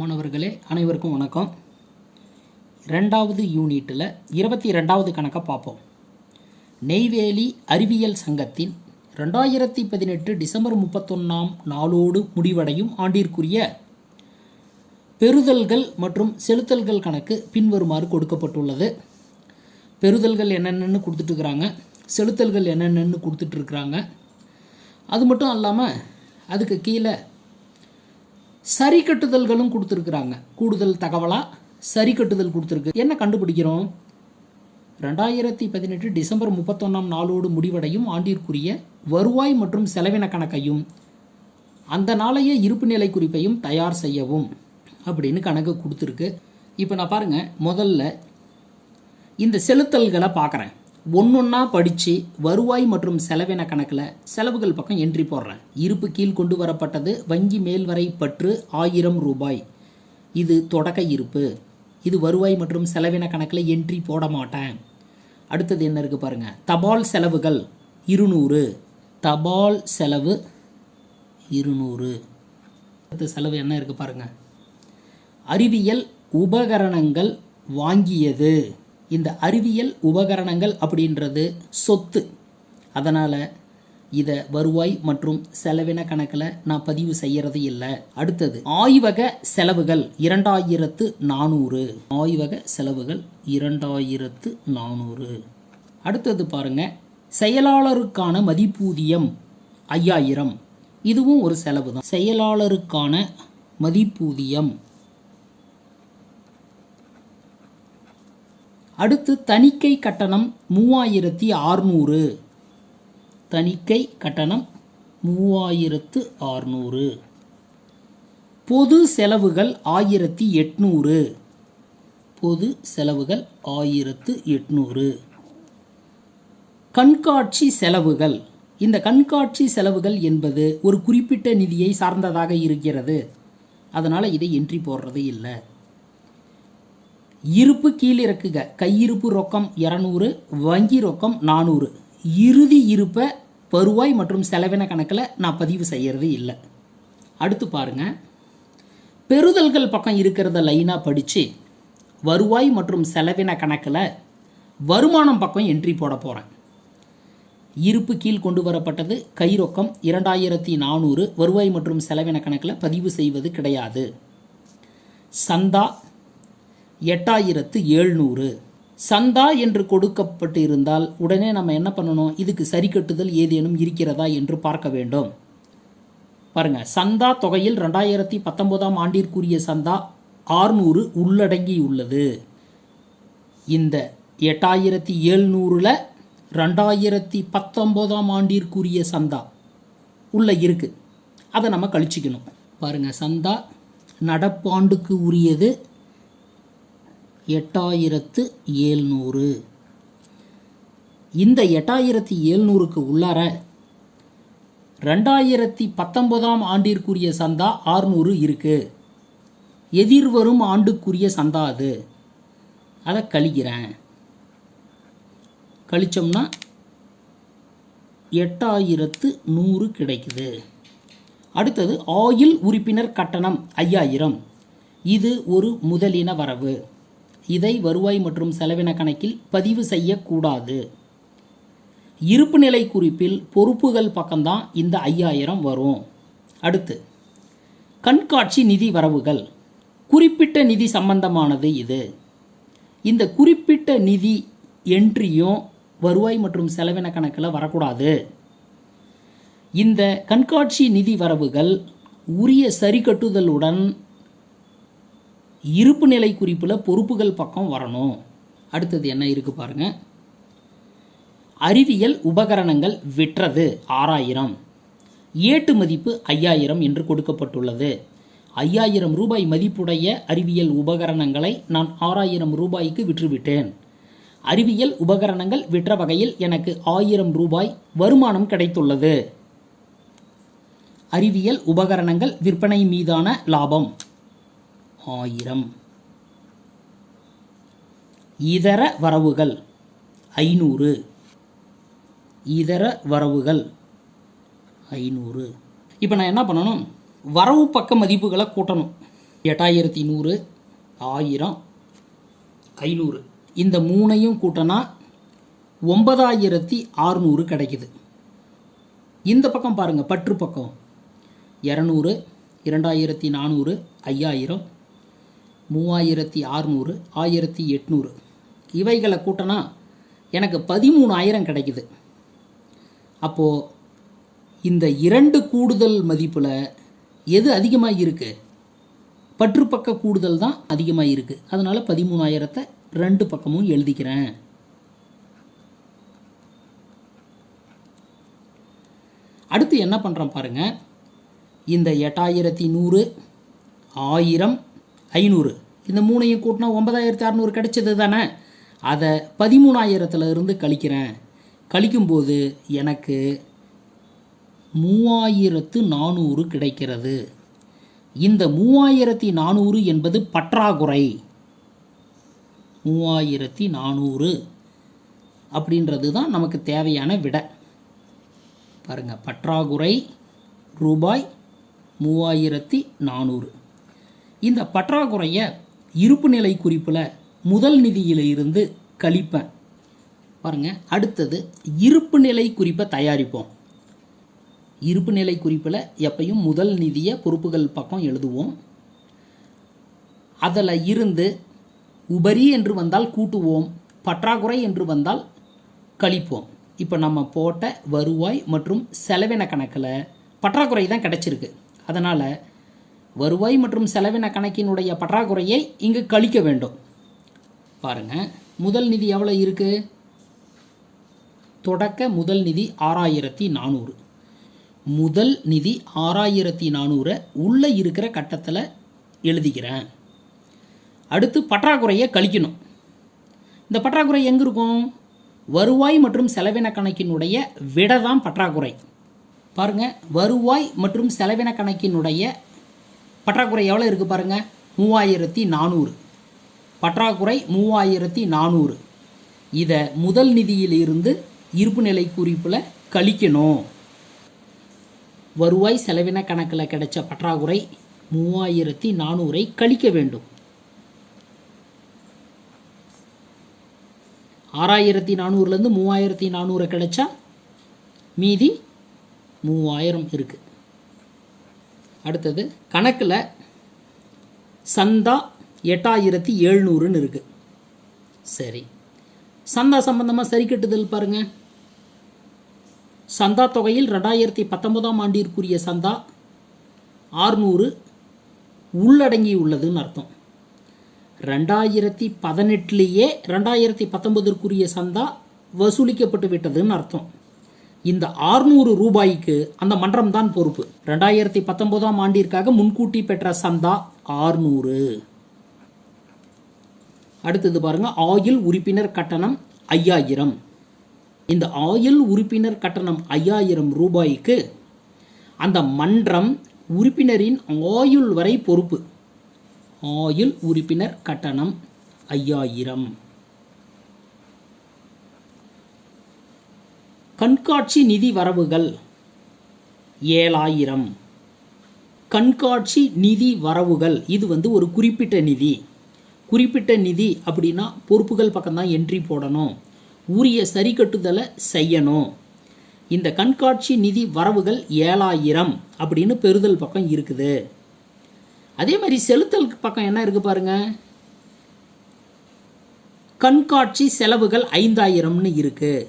மாணவர்களே அனைவருக்கும் வணக்கம். ரெண்டாவது யூனிட்டில் இருபத்தி ரெண்டாவது கணக்கை பார்ப்போம். நெய்வேலி அறிவியல் சங்கத்தின் ரெண்டாயிரத்தி பதினெட்டு டிசம்பர் முப்பத்தொன்னாம் நாளோடு முடிவடையும் ஆண்டிற்குரிய பெறுதல்கள் மற்றும் செலுத்தல்கள் கணக்கு பின்வருமாறு கொடுக்கப்பட்டுள்ளது. பெறுதல்கள் என்னென்னு கொடுத்துட்ருக்குறாங்க செலுத்தல்கள் என்னென்னு கொடுத்துட்ருக்குறாங்க அது மட்டும் இல்லாமல் அதுக்கு கீழே சரி கட்டுதல்களும் கொடுத்துருக்குறாங்க. கூடுதல் தகவலாக சரி கட்டுதல் கொடுத்துருக்கு. என்ன கண்டுபிடிக்கிறோம்? ரெண்டாயிரத்தி பதினெட்டு டிசம்பர் முப்பத்தொன்னாம் நாளோடு முடிவடையும் ஆண்டிற்குரிய வருவாய் மற்றும் செலவின கணக்கையும் அந்த நாளைய இருப்பு நிலை குறிப்பையும் தயார் செய்யவும் அப்படின்னு கணக்கு கொடுத்துருக்கு. இப்போ நான் பாருங்கள் முதல்ல இந்த செலுத்தல்களை பார்க்குறேன். ஒன்றொன்னா படித்து வருவாய் மற்றும் செலவின கணக்கில் செலவுகள் பக்கம் என்ட்ரி போடுறேன். இருப்பு கீழ் கொண்டு வரப்பட்டது வங்கி மேல்வரை பற்று ஆயிரம் ரூபாய். இது தொடக்க இருப்பு. இது வருவாய் மற்றும் செலவின கணக்கில் என்ட்ரி போட மாட்டேன். அடுத்தது என்ன இருக்குது பாருங்கள் தபால் செலவுகள் இருநூறு. தபால் செலவு இருநூறு. அடுத்த செலவு என்ன இருக்குது பாருங்கள் அறிவியல் உபகரணங்கள் வாங்கியது. இந்த அறிவியல் உபகரணங்கள் அப்படின்றது சொத்து. அதனால் இதை வருவாய் மற்றும் செலவின கணக்கில் நான் பதிவு செய்யறது இல்லை. அடுத்தது ஆய்வக செலவுகள் இரண்டாயிரத்து நானூறு. ஆய்வக செலவுகள் இரண்டாயிரத்து நானூறு. அடுத்தது பாருங்க செயலாளருக்கான மதிப்பூதியம் ஐயாயிரம். இதுவும் ஒரு செலவு தான் செயலாளருக்கான மதிப்பூதியம் அடுத்து தணிக்கை கட்டணம் மூவாயிரத்தி ஆறுநூறு தணிக்கை கட்டணம் மூவாயிரத்து ஆறுநூறு பொது செலவுகள் ஆயிரத்தி எட்நூறு. பொது செலவுகள் ஆயிரத்து எட்நூறு. கண்காட்சி செலவுகள். இந்த கண்காட்சி செலவுகள் என்பது ஒரு குறிப்பிட்ட நிதியை சார்ந்ததாக இருக்கிறது. அதனால் இதை என்ட்ரி போடுறது இல்லை. இருப்பு கீழிறக்குக. கையிருப்பு ரொக்கம் இரநூறு வங்கி ரொக்கம் நானூறு. இறுதி இருப்பை வருவாய் மற்றும் செலவின கணக்கில் நான் பதிவு செய்கிறது இல்லை. அடுத்து பாருங்கள் பெறுதல்கள் பக்கம் இருக்கிறத லைனாக படித்து வருவாய் மற்றும் செலவின கணக்கில் வருமானம் பக்கம் என்ட்ரி போட போகிறேன் இருப்பு கீழ் கொண்டு வரப்பட்டது கை ரொக்கம் இரண்டாயிரத்தி நானூறு வருவாய் மற்றும் செலவின கணக்கில் பதிவு செய்வது கிடையாது. சந்தா எட்டாயிரத்து ஏழ்நூறு சந்தா என்று கொடுக்கப்பட்டு இருந்தால் உடனே நம்ம என்ன பண்ணணும்? இதுக்கு சரி கட்டுதல் ஏதேனும் இருக்கிறதா என்று பார்க்க வேண்டும். பாருங்கள் சந்தா தொகையில் ரெண்டாயிரத்தி பத்தொன்பதாம் ஆண்டிற்குரிய சந்தா ஆறுநூறு உள்ளடங்கியுள்ளது. இந்த எட்டாயிரத்தி ஏழ்நூறில் ரெண்டாயிரத்தி பத்தொம்போதாம் ஆண்டிற்குரிய சந்தா உள்ள இருக்குது அதை நம்ம கழிச்சிக்கணும். பாருங்கள் சந்தா நடப்பாண்டுக்கு உரியது எட்டாயிரத்து ஏழ்நூறு. இந்த எட்டாயிரத்தி ஏழ்நூறுக்கு உள்ளார ரெண்டாயிரத்தி பத்தொன்பதாம் ஆண்டிற்குரிய சந்தா ஆறுநூறு இருக்குது எதிர்வரும் ஆண்டுக்குரிய சந்தா அது. அதை கழிக்கிறேன். கழிச்சோம்னா எட்டாயிரத்து நூறு கிடைக்குது. அடுத்தது ஆயில் உறுப்பினர் கட்டணம் ஐயாயிரம். இது ஒரு முதலின வரவு. இதை வருவாய் மற்றும் செலவின கணக்கில் பதிவு செய்யக்கூடாது. இருப்பு நிலை குறிப்பில் பொறுப்புகள் பக்கம்தான் இந்த ஐயாயிரம் வரும். அடுத்து கண்காட்சி நிதி வரவுகள். குறிப்பிட்ட நிதி சம்பந்தமானது இது. இந்த குறிப்பிட்ட நிதி என்ட்ரியும் வருவாய் மற்றும் செலவின கணக்கில் வரக்கூடாது. இந்த கண்காட்சி நிதி வரவுகள் உரிய சரிகட்டுதலுடன் இருப்பு நிலை குறிப்பில் பொறுப்புகள் பக்கம் வரணும். அடுத்தது என்ன இருக்குது பாருங்க. அறிவியல் உபகரணங்கள் விற்றது ஆறாயிரம். ஏட்டு மதிப்பு ஐயாயிரம் என்று கொடுக்கப்பட்டுள்ளது. ஐயாயிரம் ரூபாய் மதிப்புடைய அறிவியல் உபகரணங்களை நான் ஆறாயிரம் ரூபாய்க்கு விற்றுவிட்டேன். அறிவியல் உபகரணங்கள் விற்ற வகையில் எனக்கு ஆயிரம் ரூபாய் வருமானம் கிடைத்துள்ளது. அறிவியல் உபகரணங்கள் விற்பனை மீதான லாபம். ஆயிரம். இதர வரவுகள் ஐநூறு. இதர வரவுகள் ஐநூறு. இப்போ நான் என்ன பண்ணணும்? வரவு பக்க மதிப்புகளை கூட்டணும். எட்டாயிரத்தி நூறு ஆயிரம் ஐநூறு. இந்த மூணையும் கூட்டினா ஒன்பதாயிரத்தி ஆறுநூறு கிடைக்குது. இந்த பக்கம் பாருங்கள் பற்று பக்கம். இரநூறு இரண்டாயிரத்தி நானூறு ஐயாயிரம் மூவாயிரத்தி ஆறுநூறு ஆயிரத்தி எட்நூறு. இவைகளை கூட்டினா எனக்கு பதிமூணாயிரம் கிடைக்குது. அப்போது இந்த இரண்டு கூடுதல் மதிப்பில் எது அதிகமாக இருக்குது பற்றுப்பக்க கூடுதல் தான் அதிகமாக இருக்குது அதனால் பதிமூணாயிரத்தை ரெண்டு பக்கமும் எழுதிக்கிறேன். அடுத்து என்ன பண்ணுறோம் பாருங்கள் இந்த எட்டாயிரத்தி நூறு ஆயிரம் ஐநூறு. இந்த மூணையும் கூட்டினா ஒன்பதாயிரத்தி அறநூறு கிடைச்சது தானே அதை பதிமூணாயிரத்தில் இருந்து கழிக்கிறேன். கழிக்கும்போது எனக்கு மூவாயிரத்து நானூறு கிடைக்கிறது. இந்த மூவாயிரத்தி நானூறு என்பது பற்றாக்குறை. மூவாயிரத்தி நானூறு அப்படின்றது தான் நமக்கு தேவையான விடை. பாருங்கள் பற்றாக்குறை ரூபாய் மூவாயிரத்தி நானூறு. இந்த பற்றாக்குறையை இருப்பு நிலை குறிப்பில் முதல் நிதியிலிருந்து கழிப்பேன். பாருங்கள் அடுத்தது இருப்பு நிலை குறிப்பை தயாரிப்போம். இருப்பு நிலை குறிப்பில் எப்பையும் முதல் நிதியை பொறுப்புகள் பக்கம் எழுதுவோம். அதில் இருந்து உபரி என்று வந்தால் கூட்டுவோம் பற்றாக்குறை என்று வந்தால் கழிப்போம். இப்போ நம்ம போட்ட வருவாய் மற்றும் செலவின கணக்கில் பற்றாக்குறை தான் கிடச்சிருக்கு. அதனால் வருவாய் மற்றும் செலவின கணக்கினுடைய பற்றாக்குறையை இங்கு கழிக்க வேண்டும். பாருங்க முதல் நிதி எவ்வளோ இருக்குது தொடக்க முதல் நிதி ஆறாயிரத்தி நானூறு. முதல் நிதி ஆறாயிரத்தி நானூறை உள்ளே இருக்கிற கட்டத்தில் எழுதிக்கிறேன். அடுத்து பற்றாக்குறையை கழிக்கணும். இந்த பற்றாக்குறை எங்கே இருக்கும்? வருவாய் மற்றும் செலவின கணக்கினுடைய விட தான் பற்றாக்குறை. பாருங்க வருவாய் மற்றும் செலவின கணக்கினுடைய பற்றாக்குறை எவ்வளோ இருக்குது பாருங்கள் மூவாயிரத்தி நானூறு. பற்றாக்குறை மூவாயிரத்தி நானூறு. இதை முதல் நிதியிலிருந்து இருப்பு நிலை குறிப்பில் கழிக்கணும். வருவாய் செலவின கணக்கில் கிடைச்ச பற்றாக்குறை மூவாயிரத்தி நானூறை கழிக்க வேண்டும். ஆறாயிரத்தி நானூறுலேருந்து மூவாயிரத்தி நானூறு கிடைச்சா மீதி மூவாயிரம் இருக்குது அடுத்தது கணக்கில் சந்தா எட்டாயிரத்தி எழுநூறுன்னு இருக்குது சரி. சந்தா சம்பந்தமாக சரி கட்டுதல் பாருங்கள் சந்தா தொகையில் ரெண்டாயிரத்தி பத்தொன்பதாம் ஆண்டிற்குரிய சந்தா ஆறுநூறு உள்ளடங்கி உள்ளதுன்னு அர்த்தம். ரெண்டாயிரத்தி பதினெட்டுலேயே ரெண்டாயிரத்தி பத்தொன்பதற்குரிய சந்தா வசூலிக்கப்பட்டு விட்டதுன்னு அர்த்தம். இந்த ஆறுநூறு ரூபாய்க்கு அந்த மன்றம் தான் பொறுப்பு. ரெண்டாயிரத்தி பத்தொன்பதாம் ஆண்டிற்காக முன்கூட்டி பெற்ற சந்தா ஆறுநூறு. அடுத்தது பாருங்க ஆயில் உறுப்பினர் கட்டணம் ஐயாயிரம். இந்த ஆயில் உறுப்பினர் கட்டணம் ஐயாயிரம் ரூபாய்க்கு அந்த மன்றம் உறுப்பினரின் ஆயுள் வரை பொறுப்பு. ஆயுள் உறுப்பினர் கட்டணம் ஐயாயிரம். கண்காட்சி நிதி வரவுகள். ஏழாயிரம். கண்காட்சி நிதி வரவுகள். இது வந்து ஒரு குறிப்பிட்ட நிதி. குறிப்பிட்ட நிதி அப்படின்னா பொறுப்புகள் பக்கம்தான் என்ட்ரி போடணும். உரிய சரி கட்டுதலை செய்யணும். இந்த கண்காட்சி நிதி வரவுகள் ஏழாயிரம் அப்படின்னு பெறுதல் பக்கம் இருக்குது. அதே மாதிரி செலுத்தல் பக்கம் என்ன இருக்குது பாருங்கள் கண்காட்சி செலவுகள் ஐந்தாயிரம்னு இருக்குது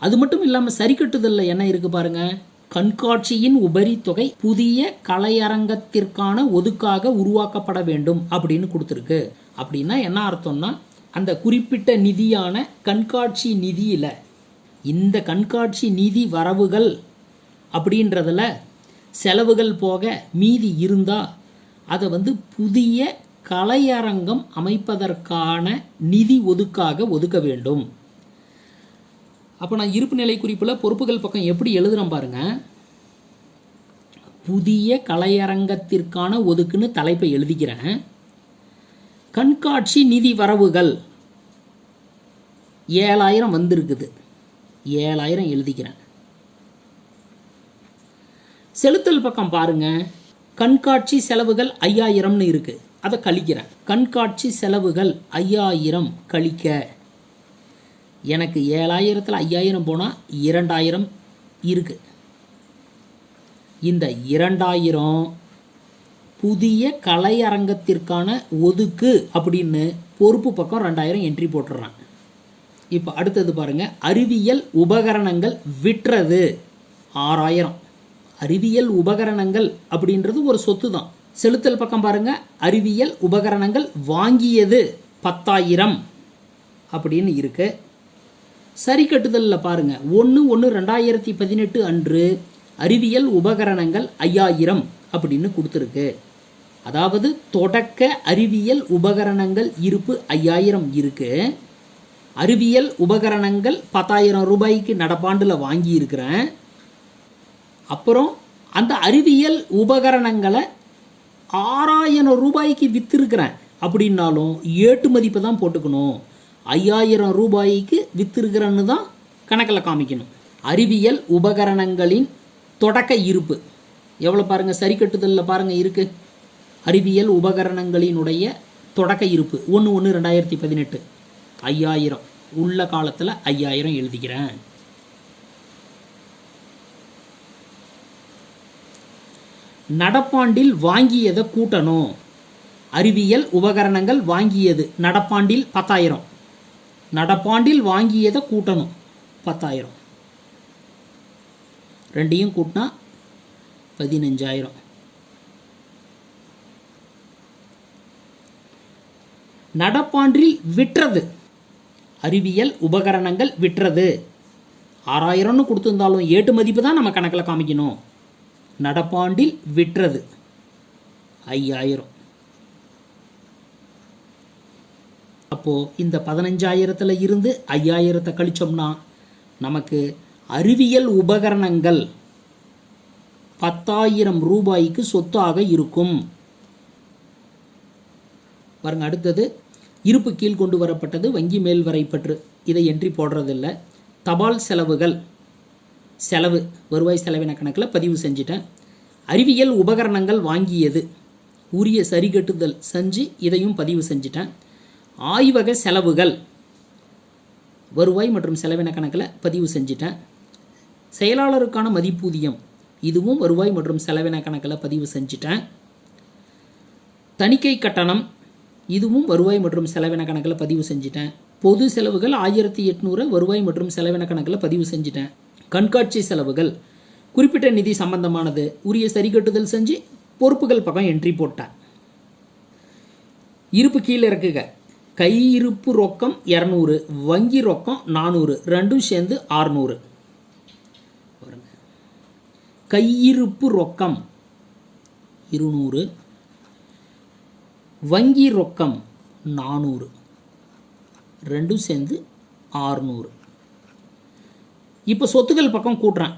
அது மட்டும் இல்லாமல் சரி கட்டுதலில் என்ன இருக்கு பாருங்க? கண்காட்சியின் உபரி தொகை புதிய கலையரங்கத்திற்கான ஒதுக்காக உருவாக்கப்பட வேண்டும் அப்படின்னு கொடுத்துருக்கு. அப்படின்னா என்ன அர்த்தம்னா அந்த குறிப்பிட்ட நிதியான கண்காட்சி நிதியில் இந்த கண்காட்சி நிதி வரவுகள் அப்படின்றதில் செலவுகள் போக மீதி இருந்தால் அதை வந்து புதிய கலையரங்கம் அமைப்பதற்கான நிதி ஒதுக்காக ஒதுக்க வேண்டும். அப்போ நான் இருப்பு நிலை குறிப்பில் பொறுப்புகள் பக்கம் எப்படி எழுதுகிறேன் பாருங்க. புதிய கலையரங்கத்திற்கான ஒதுக்குன்னு தலைப்பை எழுதிக்கிறேன். கண்காட்சி நிதி வரவுகள் ஏழாயிரம் வந்திருக்குது. ஏழாயிரம் எழுதிக்கிறேன். செலுத்தல் பக்கம் பாருங்க. கண்காட்சி செலவுகள் ஐயாயிரம்னு இருக்குது அதை கழிக்கிறேன். கண்காட்சி செலவுகள் ஐயாயிரம் கழிக்க எனக்கு ஏழாயிரத்தில் ஐயாயிரம் போனால் இரண்டாயிரம் இருக்குது இந்த இரண்டாயிரம் புதிய கலையரங்கத்திற்கான ஒதுக்கு அப்படின்னு பொறுப்பு பக்கம் ரெண்டாயிரம் என்ட்ரி போட்டுடுறான் இப்போ அடுத்தது பாருங்கள் அறிவியல் உபகரணங்கள் விற்றது. ஆறாயிரம். அறிவியல் உபகரணங்கள் அப்படின்றது ஒரு சொத்து தான் செலுத்தல் பக்கம் பாருங்கள் அறிவியல் உபகரணங்கள் வாங்கியது பத்தாயிரம் அப்படின்னு இருக்குது சரி கட்டுதலில் பாருங்கள் ஒன்று ஒன்று ரெண்டாயிரத்தி பதினெட்டு அன்று அறிவியல் உபகரணங்கள் ஐயாயிரம் அப்படின்னு கொடுத்துருக்கு. அதாவது தொடக்க அறிவியல் உபகரணங்கள் இருப்பு ஐயாயிரம் இருக்குது அறிவியல் உபகரணங்கள் பத்தாயிரம் ரூபாய்க்கு நடப்பாண்டில் வாங்கியிருக்கிறேன். அப்புறம் அந்த அறிவியல் உபகரணங்களை ஆறாயிரம் ரூபாய்க்கு விற்றுருக்கிறேன் அப்படின்னாலும் ஏட்டு மதிப்பை தான் போட்டுக்கணும். ஐயாயிரம் ரூபாய்க்கு விற்றுருக்கிறன்னு தான் கணக்கில் காமிக்கணும். அறிவியல் உபகரணங்களின் தொடக்க இருப்பு. எவ்வளோ பாருங்கள் சரி கட்டுதலில் பாருங்கள் இருக்குது அறிவியல் உபகரணங்களினுடைய தொடக்க இருப்பு. ஒன்று ஒன்று ரெண்டாயிரத்தி பதினெட்டு. ஐயாயிரம். உள்ள காலத்தில் ஐயாயிரம் எழுதிக்கிறேன். நடப்பாண்டில் வாங்கியதை கூட்டணும். அறிவியல் உபகரணங்கள் வாங்கியது. நடப்பாண்டில் பத்தாயிரம். நடப்பாண்டில் வாங்கியதை கூட்டணும். பத்தாயிரம். ரெண்டையும் கூட்டினா பதினஞ்சாயிரம். நடப்பாண்டில் விற்றது. அறிவியல் உபகரணங்கள் விற்றது. ஆறாயிரம்னு கொடுத்துருந்தாலும் ஏட்டு மதிப்பு தான் நம்ம கணக்கில் காமிக்கணும். நடப்பாண்டில் விற்றது. ஐயாயிரம். அப்போது இந்த பதினஞ்சாயிரத்தில் இருந்து ஐயாயிரத்தை கழிச்சோம்னா நமக்கு அறிவியல் உபகரணங்கள் பத்தாயிரம் ரூபாய்க்கு சொத்தாக இருக்கும். பாருங்க அடுத்தது இருப்பு கீழ் கொண்டு வரப்பட்டது வங்கி மேல் வரைப்பற்று இதை என்ட்ரி போடுறதில்ல. தபால் செலவுகள் செலவு வருவாய் செலவின கணக்கில் பதிவு செஞ்சிட்டேன். அறிவியல் உபகரணங்கள் வாங்கியது உரிய சரிகட்டுதல் செஞ்சு இதையும் பதிவு செஞ்சிட்டேன். ஆய்வக செலவுகள். வருவாய் மற்றும் செலவின கணக்கில் பதிவு செஞ்சிட்டேன். செயலாளருக்கான மதிப்பூதியம் இதுவும் வருவாய் மற்றும் செலவின கணக்கில் பதிவு செஞ்சிட்டேன். தணிக்கை கட்டணம் இதுவும் வருவாய் மற்றும் செலவின கணக்கில் பதிவு செஞ்சிட்டேன். பொது செலவுகள் ஆயிரத்தி எட்நூறு வருவாய் மற்றும் செலவின கணக்கில் பதிவு செஞ்சிட்டேன். கண்காட்சி செலவுகள் குறிப்பிட்ட நிதி சம்பந்தமானது உரிய சரிகட்டுதல் செஞ்சு பொறுப்புகள் பக்கம் என்ட்ரி போட்டேன். இருப்பு கீழே இறக்குக கையிருப்பு ரொக்கம் இரநூறு வங்கி ரொக்கம் நானூறு ரெண்டும் சேர்ந்து ஆறுநூறு பாருங்க. கையிருப்பு ரொக்கம் இருநூறு வங்கி ரொக்கம் நானூறு ரெண்டும் சேர்ந்து ஆறுநூறு இப்போ சொத்துக்கள் பக்கம் கூட்டுறேன்.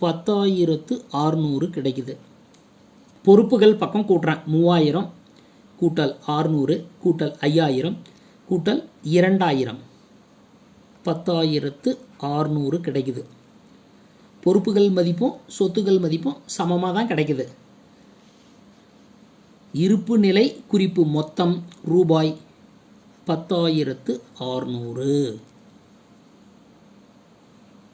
பத்தாயிரத்து ஆறுநூறு கிடைக்குது. பொறுப்புகள் பக்கம் கூட்டுறேன். மூவாயிரம் கூட்டல் ஆறுநூறு கூட்டல் ஐயாயிரம் கூட்டல் இரண்டாயிரம். பத்தாயிரத்து ஆறுநூறு கிடைக்குது. பொறுப்புகள் மதிப்பும் சொத்துக்கள் மதிப்பும் சமமாக தான் கிடைக்குது. இருப்பு நிலை குறிப்பு மொத்தம் ரூபாய் பத்தாயிரத்து ஆறுநூறு.